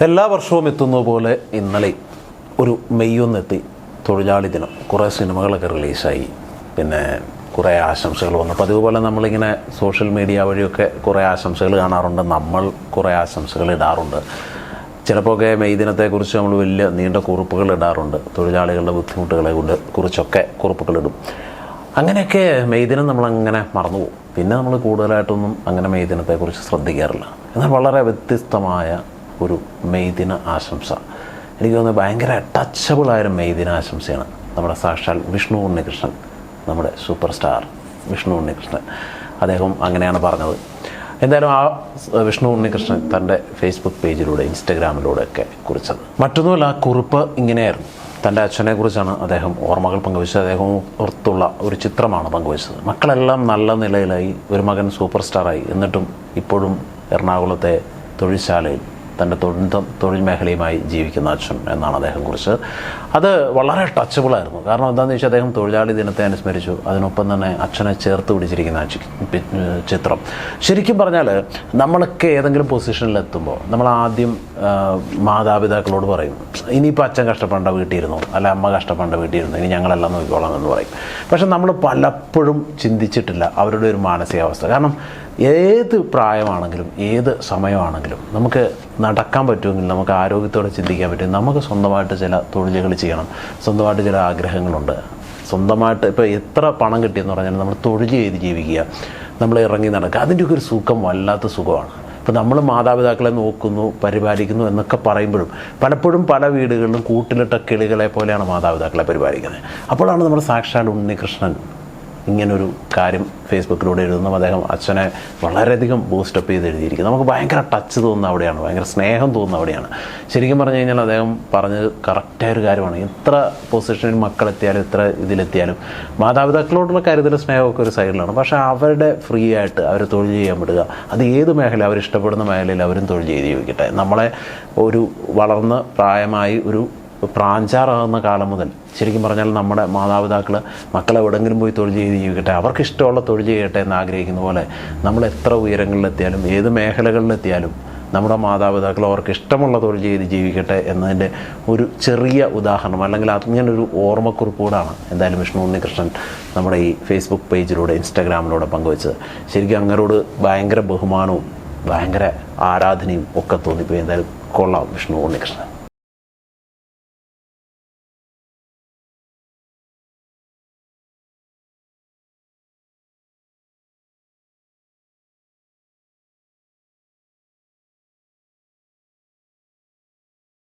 എല്ലാ വർഷവും എത്തുന്ന പോലെ ഇന്നലെ ഒരു മെയ്യൊന്നെത്തി. തൊഴിലാളി ദിനം. കുറേ സിനിമകളൊക്കെ റിലീസായി. പിന്നെ കുറേ ആശംസകൾ വന്നു. അപ്പോൾ അതുപോലെ നമ്മളിങ്ങനെ സോഷ്യൽ മീഡിയ വഴിയൊക്കെ കുറേ ആശംസകൾ കാണാറുണ്ട്. നമ്മൾ കുറേ ആശംസകൾ ഇടാറുണ്ട്. ചിലപ്പോഴൊക്കെ മെയ് ദിനത്തെക്കുറിച്ച് നമ്മൾ വലിയ നീണ്ട കുറിപ്പുകൾ ഇടാറുണ്ട്. തൊഴിലാളികളുടെ ബുദ്ധിമുട്ടുകളെ കൊണ്ട് കുറിച്ചൊക്കെ കുറിപ്പുകൾ ഇടും. അങ്ങനെയൊക്കെ മെയ് ദിനം നമ്മളങ്ങനെ മറന്നുപോകും. പിന്നെ നമ്മൾ കൂടുതലായിട്ടൊന്നും അങ്ങനെ മെയ് ദിനത്തെക്കുറിച്ച് ശ്രദ്ധിക്കാറില്ല. എന്നാൽ വളരെ വ്യത്യസ്തമായ ഒരു മെയ് ദിന ആശംസ. എനിക്ക് തോന്നുന്നത് ഭയങ്കര ടച്ചബിളായൊരു മെയ് ദിന ആശംസയാണ്. നമ്മുടെ സാക്ഷാൽ വിഷ്ണു ഉണ്ണികൃഷ്ണൻ നമ്മുടെ സൂപ്പർ സ്റ്റാർ വിഷ്ണു ഉണ്ണികൃഷ്ണൻ. അദ്ദേഹം അങ്ങനെയാണ് പറഞ്ഞത്. എന്തായാലും ആ വിഷ്ണു ഉണ്ണികൃഷ്ണൻ തന്റെ ഫേസ്ബുക്ക് പേജിലൂടെ ഇൻസ്റ്റഗ്രാമിലൂടെ ഒക്കെ കുറിച്ചത്. മറ്റൊന്നുമല്ല കുറിപ്പ് ഇങ്ങനെയായിരുന്നു. തന്റെ അച്ഛനെക്കുറിച്ചാണ് അദ്ദേഹം ഓർമ്മകൾ പങ്കുവച്ചത് അദ്ദേഹം ഓർത്തുള്ള ഒരു ചിത്രമാണ് പങ്കുവച്ചത്. മക്കളെല്ലാം നല്ല നിലയിലായി ഒരു മകൻ സൂപ്പർ സ്റ്റാറായി എന്നിട്ടും ഇപ്പോഴും എറണാകുളത്തെ തൊഴിൽശാലയിൽ തന്റെ തൊഴിൽ തൊഴിൽ മേഖലയുമായി ജീവിക്കുന്ന അച്ഛൻ എന്നാണ് അദ്ദേഹം കുറിച്ച്. അത് വളരെ ടച്ചബിളായിരുന്നു കാരണം എന്താണെന്ന് വെച്ചാൽ അദ്ദേഹം തൊഴിലാളി ദിനത്തെ അനുസ്മരിച്ചു. അതിനൊപ്പം തന്നെ അച്ഛനെ ചേർത്ത് പിടിച്ചിരിക്കുന്ന ചിത്രം. ശരിക്കും പറഞ്ഞാൽ നമ്മളൊക്കെ ഏതെങ്കിലും പൊസിഷനിൽ എത്തുമ്പോൾ നമ്മൾ ആദ്യം മാതാപിതാക്കളോട് പറയും ഇനിയിപ്പോൾ അച്ഛൻ കഷ്ടപ്പെടേണ്ട വീട്ടിലിരുന്നു? അല്ല അമ്മ കഷ്ടപ്പെടേണ്ട വീട്ടിലിരുന്നു? ഇനി ഞങ്ങളെല്ലാം നോക്കിക്കോളാം എന്ന് പറയും. പക്ഷെ നമ്മൾ പലപ്പോഴും ചിന്തിച്ചിട്ടില്ല അവരുടെ ഒരു മാനസികാവസ്ഥ. കാരണം ഏത് പ്രായമാണെങ്കിലും ഏത് സമയമാണെങ്കിലും നമുക്ക് നടക്കാൻ പറ്റുമെങ്കിൽ നമുക്ക് ആരോഗ്യത്തോടെ ചിന്തിക്കാൻ പറ്റും. നമുക്ക് സ്വന്തമായിട്ട് ചില തൊഴിലുകൾ ചെയ്യണം. സ്വന്തമായിട്ട് ചില ആഗ്രഹങ്ങളുണ്ട്. സ്വന്തമായിട്ട് ഇപ്പോൾ എത്ര പണം കിട്ടിയെന്ന് പറഞ്ഞാൽ നമ്മൾ തൊഴിൽ ചെയ്ത് ജീവിക്കുക. നമ്മൾ ഇറങ്ങി നടക്കുക. അതിന്റെയൊക്കെ ഒരു സുഖം വല്ലാത്ത സുഖമാണ്. ഇപ്പോൾ നമ്മൾ മാതാപിതാക്കളെ നോക്കുന്നു പരിപാലിക്കുന്നു എന്നൊക്കെ പറയുമ്പോഴും പലപ്പോഴും പല വീടുകളിലും കൂട്ടിലിട്ട കിളികളെ പോലെയാണ് മാതാപിതാക്കളെ പരിപാലിക്കുന്നത്. അപ്പോഴാണ് നമ്മുടെ സാക്ഷാൽ ഉണ്ണികൃഷ്ണൻ ഇങ്ങനൊരു കാര്യം ഫേസ്ബുക്കിലൂടെ എഴുതുന്നു അദ്ദേഹം അച്ഛനെ വളരെയധികം ബൂസ്റ്റപ്പ് ചെയ്ത് എഴുതിയിരിക്കും നമുക്ക് ഭയങ്കര ടച്ച് തോന്നുന്ന അവിടെയാണ് ഭയങ്കര സ്നേഹം തോന്നുന്ന അവിടെയാണ്. ശരിക്കും പറഞ്ഞു കഴിഞ്ഞാൽ അദ്ദേഹം പറഞ്ഞത് കറക്റ്റായ ഒരു കാര്യമാണ്. എത്ര പൊസിഷനിൽ മക്കളെത്തിയാലും എത്ര ഇതിലെത്തിയാലും മാതാപിതാക്കളോടുള്ള കാര്യത്തിൽ സ്നേഹമൊക്കെ ഒരു സൈഡിലാണ്. പക്ഷേ അവരുടെ ഫ്രീ ആയിട്ട് അവർ തൊഴിൽ ചെയ്യാൻ വിടുക അത് ഏത് മേഖല അവരിഷ്ടപ്പെടുന്ന മേഖലയിൽ അവരും തൊഴിൽ ചെയ്ത് ജീവിക്കട്ടെ. നമ്മളെ ഒരു വളർന്ന് പ്രായമായി ഒരു പ്രാഞ്ചാറാകുന്ന കാലം മുതൽ ശരിക്കും പറഞ്ഞാൽ നമ്മുടെ മാതാപിതാക്കൾ മക്കളെ എവിടെങ്കിലും പോയി തൊഴിൽ ചെയ്ത് ജീവിക്കട്ടെ അവർക്ക് ഇഷ്ടമുള്ള തൊഴിൽ ചെയ്യട്ടെ എന്ന് ആഗ്രഹിക്കുന്ന പോലെ നമ്മൾ എത്ര ഉയരങ്ങളിലെത്തിയാലും ഏത് മേഖലകളിലെത്തിയാലും നമ്മുടെ മാതാപിതാക്കൾ അവർക്ക് ഇഷ്ടമുള്ള തൊഴിൽ ചെയ്ത് ജീവിക്കട്ടെ എന്നതിന്റെ ഒരു ചെറിയ ഉദാഹരണം അല്ലെങ്കിൽ അങ്ങനൊരു ഓർമ്മക്കുറിപ്പൂടാണ് എന്തായാലും വിഷ്ണു ഉണ്ണികൃഷ്ണൻ നമ്മുടെ ഈ ഫേസ്ബുക്ക് പേജിലൂടെ ഇൻസ്റ്റാഗ്രാമിലൂടെ പങ്കുവച്ചത്. ശരിക്കും അങ്ങനോട് ഭയങ്കര ബഹുമാനവും ഭയങ്കര ആരാധനയും ഒക്കെ തോന്നിപ്പോയി. എന്തായാലും കൊള്ളാം വിഷ്ണു ഉണ്ണികൃഷ്ണൻ.